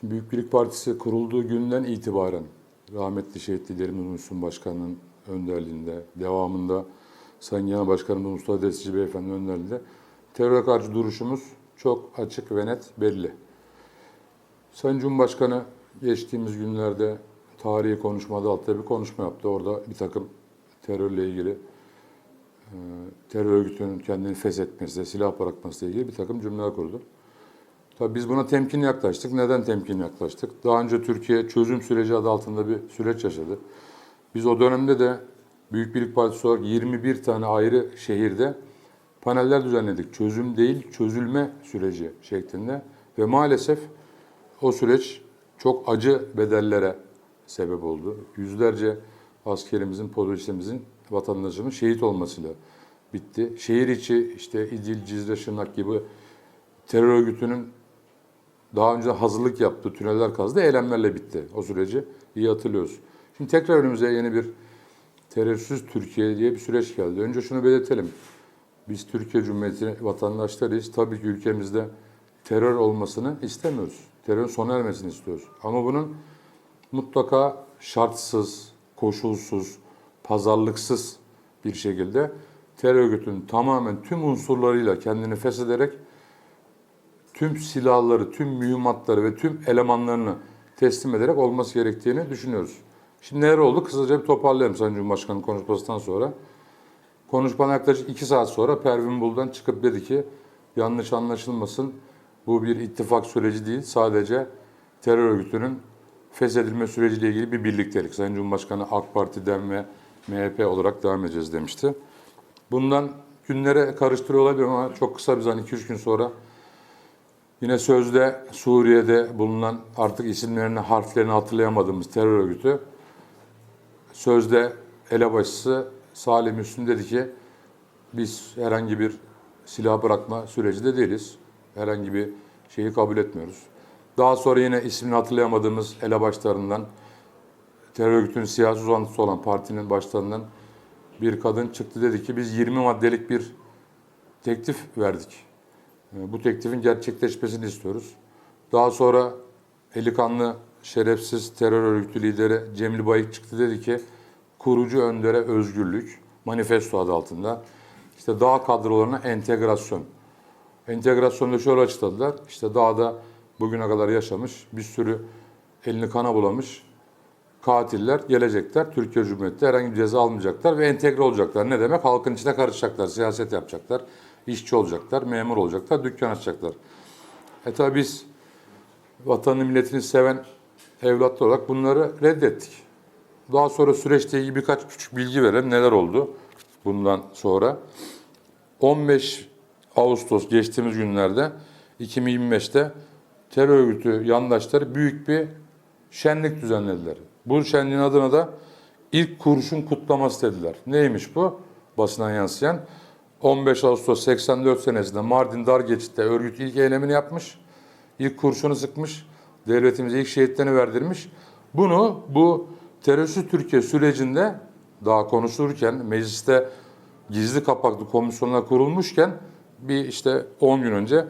Şimdi Büyük Birlik Partisi kurulduğu günden itibaren rahmetli şehit liderimiz Muhsin Başkan'ın önderliğinde, devamında Sayın Genel Başkanımız Mustafa Destici Beyefendi önderliğinde teröre karşı duruşumuz çok açık ve net belli. Sayın Cumhurbaşkanı geçtiğimiz günlerde tarihi konuşmada altta bir konuşma yaptı. Orada bir takım terörle ilgili e, terör örgütünün kendini feshetmesi, silah bırakması ile ilgili bir takım cümleler kurdu. Tabii biz buna temkinli yaklaştık. Neden temkinli yaklaştık? Daha önce Türkiye çözüm süreci adı altında bir süreç yaşadı. Biz o dönemde de Büyük Birlik Partisi olarak 21 tane ayrı şehirde paneller düzenledik. Çözüm değil, çözülme süreci şeklinde. Ve maalesef o süreç çok acı bedellere sebep oldu. Yüzlerce askerimizin, polislerimizin, vatandaşımızın şehit olmasıyla bitti. Şehir içi işte İdil, Cizre, Şırnak gibi terör örgütünün daha önce hazırlık yaptığı tüneller kazdı, eylemlerle bitti. O süreci iyi hatırlıyoruz. Şimdi tekrar önümüze yeni bir terörsüz Türkiye diye bir süreç geldi. Önce şunu belirtelim. Biz Türkiye Cumhuriyeti vatandaşlarıyız. Tabii ki ülkemizde terör olmasını istemiyoruz. Terörün sona ermesini istiyoruz. Ama bunun mutlaka şartsız, koşulsuz, pazarlıksız bir şekilde terör örgütünün tamamen tüm unsurlarıyla kendini feshederek tüm silahları, tüm mühimmatları ve tüm elemanlarını teslim ederek olması gerektiğini düşünüyoruz. Şimdi neler oldu? Kısaca bir toparlayalım Sayın Cumhurbaşkanı konuşmasından sonra. Konuşmadan yaklaşık iki saat sonra Pervin Buldan çıkıp dedi ki yanlış anlaşılmasın bu bir ittifak süreci değil sadece terör örgütünün feshedilme süreciyle ilgili bir birliktelik. Sayın Cumhurbaşkanı AK Parti'den ve MHP olarak devam edeceğiz demişti. Bundan günlere karıştırıyor olabilir ama çok kısa bir zaman 2-3 gün sonra Yine sözde Suriye'de bulunan artık isimlerini, harflerini hatırlayamadığımız terör örgütü sözde elebaşısı Salih Müslüm dedi ki biz herhangi bir silah bırakma süreci de değiliz. Herhangi bir şeyi kabul etmiyoruz. Daha sonra yine ismini hatırlayamadığımız elebaşlarından terör örgütünün siyasi uzantısı olan partinin başlarından bir kadın çıktı dedi ki biz 20 maddelik bir teklif verdik. E, Bu teklifin gerçekleşmesini istiyoruz. Daha sonra eli kanlı şerefsiz terör örgütü lideri Cemil Bayık çıktı dedi ki kurucu öndere özgürlük manifesto adı altında işte dağ kadrolarına entegrasyon. Entegrasyonu da şöyle açıkladılar. İşte dağda bugüne kadar yaşamış bir sürü elini kana bulamış katiller gelecekler. Türkiye Cumhuriyeti herhangi bir ceza almayacaklar ve entegre olacaklar. Ne demek? Halkın içine karışacaklar, siyaset yapacaklar, işçi olacaklar, memur olacaklar, dükkan açacaklar. E tabi biz vatanını milletini seven evlatlar olarak bunları reddettik. Daha sonra süreçte ilgili birkaç küçük bilgi verelim. Neler oldu bundan sonra? 15 Ağustos geçtiğimiz günlerde 2025'te terör örgütü yandaşları büyük bir şenlik düzenlediler. Bu şenliğin adına da ilk kurşun kutlaması dediler. Neymiş bu? Basına yansıyan. 15 Ağustos 84 senesinde Mardin Dargeçit'te örgüt ilk eylemini yapmış. İlk kurşunu sıkmış. Devletimize ilk şehitlerini verdirmiş. Bunu bu terörsüz Türkiye sürecinde daha konuşulurken mecliste gizli kapaklı komisyonlar kurulmuşken bir işte 10 gün önce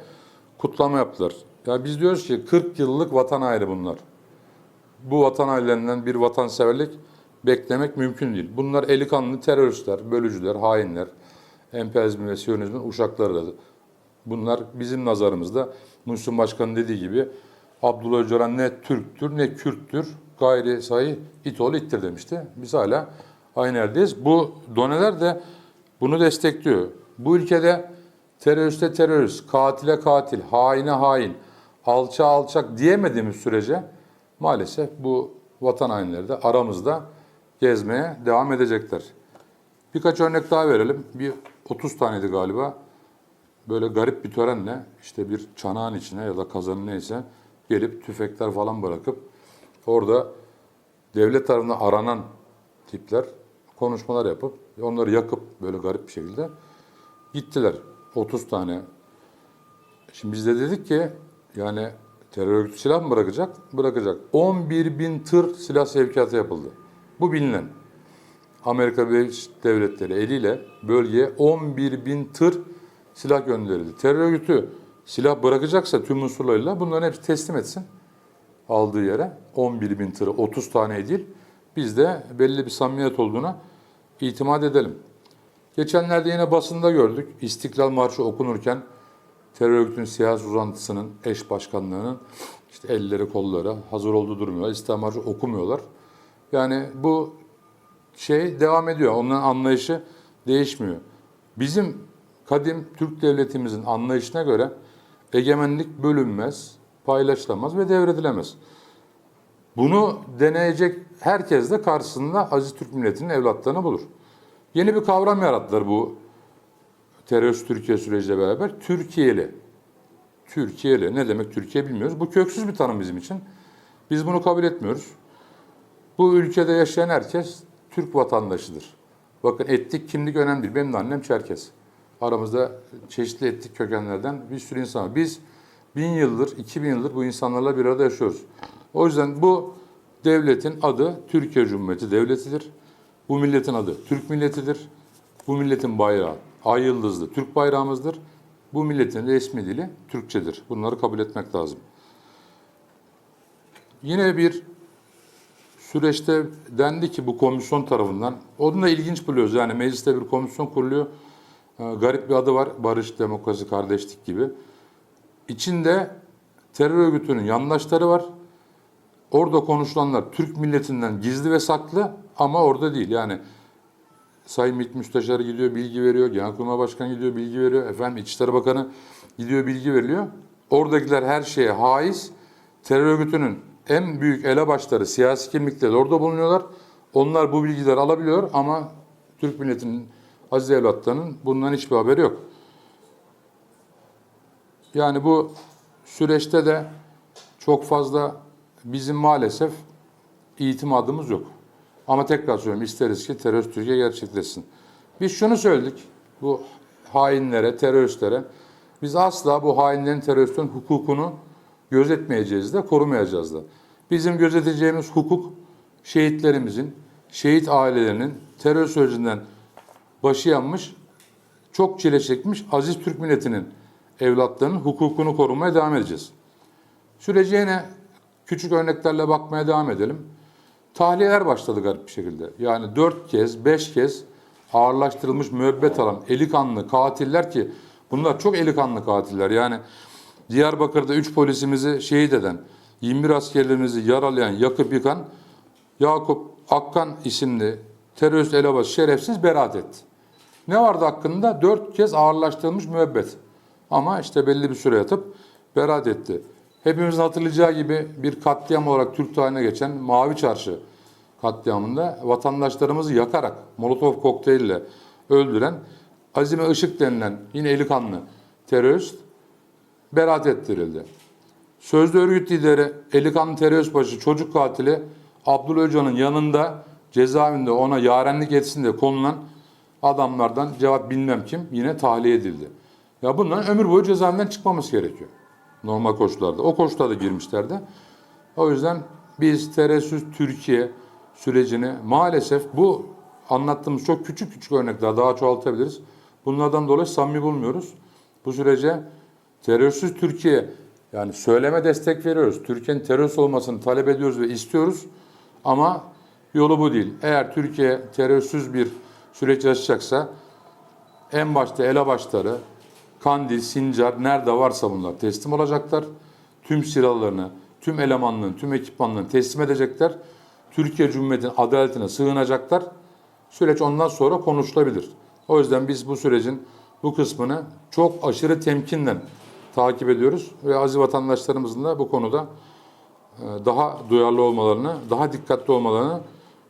kutlama yaptılar. Ya biz diyoruz ki 40 yıllık vatan ayrı bunlar bu vatan ailelerinden bir vatanseverlik beklemek mümkün değil. Bunlar eli kanlı teröristler, bölücüler, hainler, emperyalizmin ve siyonizmin uşakları. Bunlar bizim nazarımızda Müslüm Başkan'ın dediği gibi Abdullah Öcalan ne Türktür ne Kürttür gayri sayı it oğlu ittir demişti. Biz hala aynı yerdeyiz. Bu doneler de bunu destekliyor. Bu ülkede teröriste terörist, katile katil, haine hain, alça alçak diyemediğimiz sürece maalesef bu vatan hainleri de aramızda gezmeye devam edecekler. Birkaç örnek daha verelim. Bir 30 taneydi galiba. Böyle garip bir törenle işte bir çanağın içine ya da kazanın neyse gelip tüfekler falan bırakıp orada devlet tarafından aranan tipler konuşmalar yapıp onları yakıp böyle garip bir şekilde gittiler. 30 tane. Şimdi biz de dedik ki yani terör örgütü silah mı bırakacak? Bırakacak. 11 bin tır silah sevkiyatı yapıldı. Bu bilinen. Amerika Birleşik Devletleri eliyle bölgeye 11 bin tır silah gönderildi. Terör örgütü silah bırakacaksa tüm unsurlarıyla bunların hepsi teslim etsin. aldığı yere 11 bin tırı 30 tane değil. Biz de belli bir samimiyet olduğuna itimat edelim. Geçenlerde yine basında gördük. İstiklal Marşı okunurken terör örgütünün siyasi uzantısının eş başkanlığının işte elleri kolları hazır olduğu durmuyorlar. İstiklal Marşı okumuyorlar. Yani bu şey devam ediyor. Onların anlayışı değişmiyor. Bizim kadim Türk devletimizin anlayışına göre egemenlik bölünmez, paylaşılamaz ve devredilemez. Bunu deneyecek herkes de karşısında Aziz Türk milletinin evlatlarını bulur. Yeni bir kavram yarattılar bu terörist Türkiye süreciyle beraber. Türkiye'li. Türkiye'li. Ne demek Türkiye bilmiyoruz. Bu köksüz bir tanım bizim için. Biz bunu kabul etmiyoruz. Bu ülkede yaşayan herkes Türk vatandaşıdır. Bakın etnik kimlik önemli değil. Benim de annem Çerkes. Aramızda çeşitli etnik kökenlerden bir sürü insan var. Biz bin yıldır, iki bin yıldır bu insanlarla bir arada yaşıyoruz. O yüzden bu devletin adı Türkiye Cumhuriyeti Devleti'dir. Bu milletin adı Türk milletidir. Bu milletin bayrağı ay yıldızlı Türk bayrağımızdır. Bu milletin resmi dili Türkçedir. Bunları kabul etmek lazım. Yine bir süreçte dendi ki bu komisyon tarafından, onu da ilginç buluyoruz. Yani mecliste bir komisyon kuruluyor. Ee, garip bir adı var. Barış, Demokrasi, Kardeşlik gibi. İçinde terör örgütünün yandaşları var. Orada konuşulanlar Türk milletinden gizli ve saklı ama orada değil. Yani Sayın MİT Müsteşarı gidiyor bilgi veriyor, Genelkurmay Başkanı gidiyor bilgi veriyor, efendim İçişleri Bakanı gidiyor bilgi veriliyor. Oradakiler her şeye haiz. Terör örgütünün en büyük elebaşları, siyasi kimlikleri orada bulunuyorlar. Onlar bu bilgileri alabiliyor ama Türk milletinin aziz evlatlarının bundan hiçbir haberi yok. Yani bu süreçte de çok fazla bizim maalesef itimadımız yok. Ama tekrar söylüyorum isteriz ki terörist Türkiye gerçekleşsin. Biz şunu söyledik bu hainlere, teröristlere. Biz asla bu hainlerin, teröristlerin hukukunu gözetmeyeceğiz de korumayacağız da. Bizim gözeteceğimiz hukuk şehitlerimizin, şehit ailelerinin terör sürecinden başı yanmış, çok çile çekmiş aziz Türk milletinin evlatlarının hukukunu korumaya devam edeceğiz. Sürece yine küçük örneklerle bakmaya devam edelim. Tahliyeler başladı garip bir şekilde. Yani dört kez, beş kez ağırlaştırılmış müebbet alan eli kanlı katiller ki bunlar çok eli kanlı katiller. Yani Diyarbakır'da 3 polisimizi şehit eden, 21 askerlerimizi yaralayan, yakıp yıkan Yakup Akkan isimli terörist elebaşı şerefsiz beraat etti. Ne vardı hakkında? 4 kez ağırlaştırılmış müebbet. Ama işte belli bir süre yatıp beraat etti. Hepimizin hatırlayacağı gibi bir katliam olarak Türk tarihine geçen Mavi Çarşı katliamında vatandaşlarımızı yakarak Molotov kokteyliyle öldüren Azime Işık denilen yine eli kanlı terörist beraat ettirildi. Sözde örgüt lideri eli kanlı terörist başı çocuk katili Abdullah Öcalan'ın yanında cezaevinde ona yarenlik etsin diye konulan adamlardan cevap bilmem kim yine tahliye edildi. Ya bunların ömür boyu cezaevinden çıkmaması gerekiyor. Normal koşullarda. O koşullarda girmişlerdi. O yüzden biz terörsüz Türkiye sürecini maalesef bu anlattığımız çok küçük küçük örnekler daha çoğaltabiliriz. Bunlardan dolayı samimi bulmuyoruz. Bu sürece terörsüz Türkiye yani söyleme destek veriyoruz. Türkiye'nin terörist olmasını talep ediyoruz ve istiyoruz. Ama yolu bu değil. Eğer Türkiye terörsüz bir süreç yaşayacaksa en başta elebaşları, Kandil, Sincar nerede varsa bunlar teslim olacaklar. Tüm silahlarını, tüm elemanlığını, tüm ekipmanlarını teslim edecekler. Türkiye Cumhuriyeti'nin adaletine sığınacaklar. Süreç ondan sonra konuşulabilir. O yüzden biz bu sürecin bu kısmını çok aşırı temkinle takip ediyoruz ve aziz vatandaşlarımızın da bu konuda e, daha duyarlı olmalarını, daha dikkatli olmalarını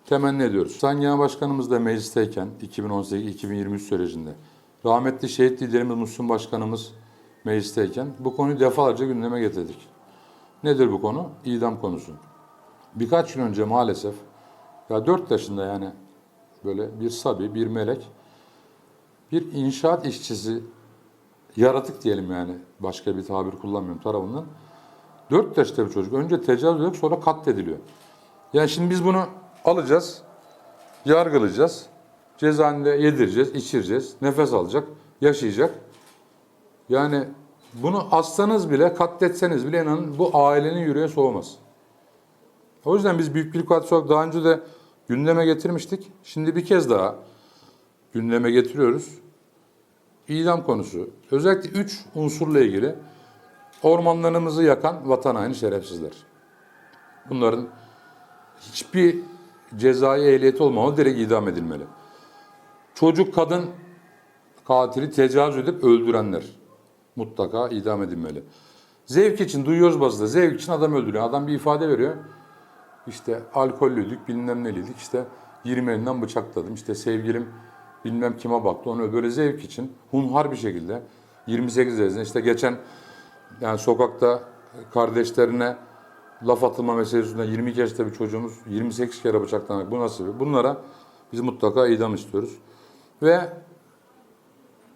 temenni ediyoruz. Sayın Genel Başkanımız da meclisteyken 2018-2023 sürecinde rahmetli şehit liderimiz Muhsin Başkanımız meclisteyken bu konuyu defalarca gündeme getirdik. Nedir bu konu? İdam konusu. Birkaç gün önce maalesef ya 4 yaşında yani böyle bir sabi, bir melek bir inşaat işçisi yaratık diyelim yani başka bir tabir kullanmıyorum tarafından. 4 yaşında bir çocuk önce tecavüz ediliyor sonra katlediliyor. Yani şimdi biz bunu alacağız, yargılayacağız, cezaevinde yedireceğiz, içireceğiz, nefes alacak, yaşayacak. Yani bunu assanız bile, katletseniz bile inanın bu ailenin yüreği soğumaz. O yüzden biz Büyük Birlik Partisi olarak daha önce de gündeme getirmiştik. Şimdi bir kez daha gündeme getiriyoruz. İdam konusu. Özellikle üç unsurla ilgili ormanlarımızı yakan vatan haini şerefsizler. Bunların hiçbir cezai ehliyeti olmamalı, direkt idam edilmeli. Çocuk, kadın katili tecavüz edip öldürenler mutlaka idam edilmeli. Zevk için duyuyoruz bazıda. Zevk için adam öldürüyor. Adam bir ifade veriyor. İşte alkollüydük, bilmem neliydik. İşte 20 elinden bıçakladım. İşte sevgilim bilmem kime baktı. Onu böyle zevk için hunhar bir şekilde 28 yaşında işte geçen yani sokakta kardeşlerine laf atılma meselesi yüzünden 22 yaşında bir çocuğumuz 28 kere bıçaklanak. Bu nasıl? Bunlara biz mutlaka idam istiyoruz. Ve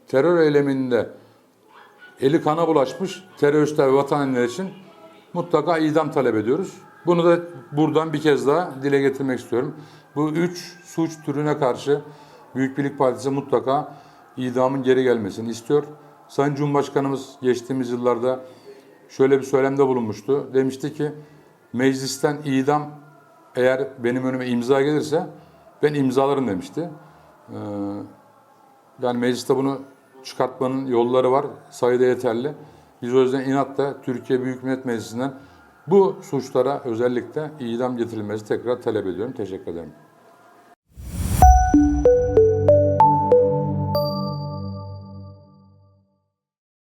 terör eyleminde eli kana bulaşmış teröristler ve vatan hainleri için mutlaka idam talep ediyoruz. Bunu da buradan bir kez daha dile getirmek istiyorum. Bu üç suç türüne karşı Büyük Birlik Partisi mutlaka idamın geri gelmesini istiyor. Sayın Cumhurbaşkanımız geçtiğimiz yıllarda şöyle bir söylemde bulunmuştu. Demişti ki meclisten idam eğer benim önüme imza gelirse ben imzalarım demişti. Ee, yani mecliste bunu çıkartmanın yolları var, sayıda yeterli. Biz o yüzden inatla Türkiye Büyük Millet Meclisi'nden bu suçlara özellikle idam getirilmesi tekrar talep ediyorum. Teşekkür ederim.